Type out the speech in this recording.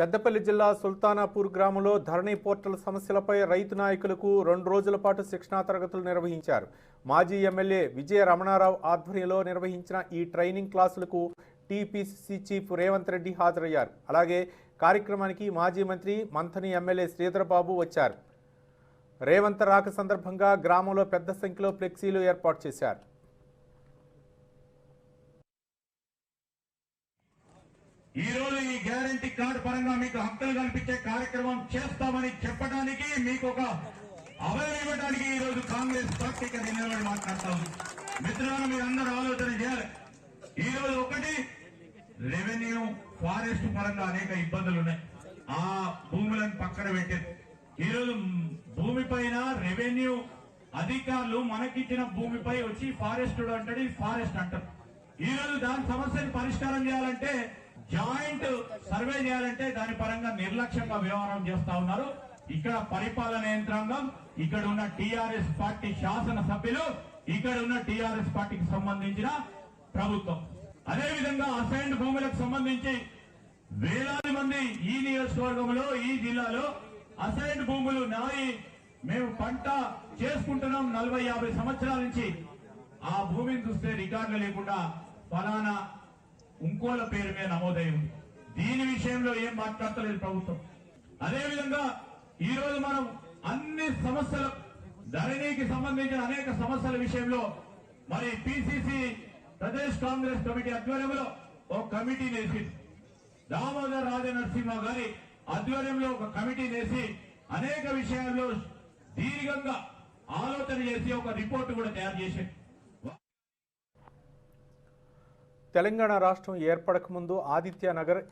పెద్దపల్లి జిల్లా సుల్తానాపూర్ గ్రామంలో ధరణి పోర్టల్ సమస్యలపై రైతు నాయకులకు రెండు రోజుల పాటు శిక్షణా తరగతులు నిర్వహించారు. మాజీ ఎమ్మెల్యే విజయ రమణారావు ఆధ్వర్యంలో నిర్వహించిన ఈ ట్రైనింగ్ క్లాసులకు టీపీసీసీ చీఫ్ రేవంత్ రెడ్డి హాజరయ్యారు. అలాగే కార్యక్రమానికి మాజీ మంత్రి మంథని ఎమ్మెల్యే శ్రీధరబాబు వచ్చారు. రేవంత్ రాక సందర్భంగా గ్రామంలో పెద్ద సంఖ్యలో ఫ్లెక్సీలు ఏర్పాటు చేశారు. ఈ ఈ గ్యారంటీ కార్డు పరంగా మీకు హక్కులు కల్పించే కార్యక్రమం చేస్తామని చెప్పడానికి మీకు ఒక అవయం ఇవ్వడానికి ఈ రోజు కాంగ్రెస్ పార్టీ నిలబడి మాట్లాడతా ఉంది. మిత్రులను మీరు అందరూ ఆలోచన చేయాలి. ఈ రోజు ఒకటి రెవెన్యూ ఫారెస్ట్ పరంగా అనేక ఇబ్బందులు ఉన్నాయి. ఆ భూములను పక్కన పెట్టారు ఈ రోజు భూమి పైన రెవెన్యూ అధికారులు మనకిచ్చిన భూమిపై వచ్చి ఫారెస్ట్ అంటాడు ఫారెస్ట్ అంటారు. ఈ రోజు దాని సమస్యను పరిష్కారం చేయాలంటే జాయింట్ సర్వే చేయాలంటే దాని పరంగా నిర్లక్ష్యంగా వ్యవహారం చేస్తా ఉన్నారు. ఇక్కడ పరిపాలన యంత్రాంగం ఇక్కడ ఉన్న టిఆర్ఎస్ పార్టీ శాసన సభ్యులు ఇక్కడ ఉన్న టిఆర్ఎస్ పార్టీకి సంబంధించిన ప్రభుత్వం. అదే విధంగా అసైన్డ్ భూములకు సంబంధించి వేలాది మంది ఈ నియోజకవర్గంలో ఈ జిల్లాలో అసైన్డ్ భూములు నాయి. మేము పంట చేసుకుంటున్నాం నలభై యాభై సంవత్సరాల నుంచి. ఆ భూమిని చూస్తే రికార్డులు లేకుండా ఫలానా ఇంకోళ్ళ పేరు మీద నమోదై ఉంది. దీని విషయంలో ఏం మాట్లాడతలేదు ప్రభుత్వం. అదే విధంగా ఈ రోజు మనం అన్ని సమస్యల ధరణికి సంబంధించిన అనేక సమస్యల విషయంలో మరి పిసిసి ప్రదేశ్ కాంగ్రెస్ కమిటీ ఆధ్వర్యంలో ఒక కమిటీ నేసి దామోదర్ రాజనరసింహ గారి ఆధ్వర్యంలో ఒక కమిటీ వేసి అనేక విషయాల్లో దీర్ఘంగా ఆలోచన చేసి ఒక రిపోర్ట్ కూడా తయారు చేశారు. తెలంగాణ రాష్ట్రం ఏర్పడకముందు ముందు ఆదిత్య నగర్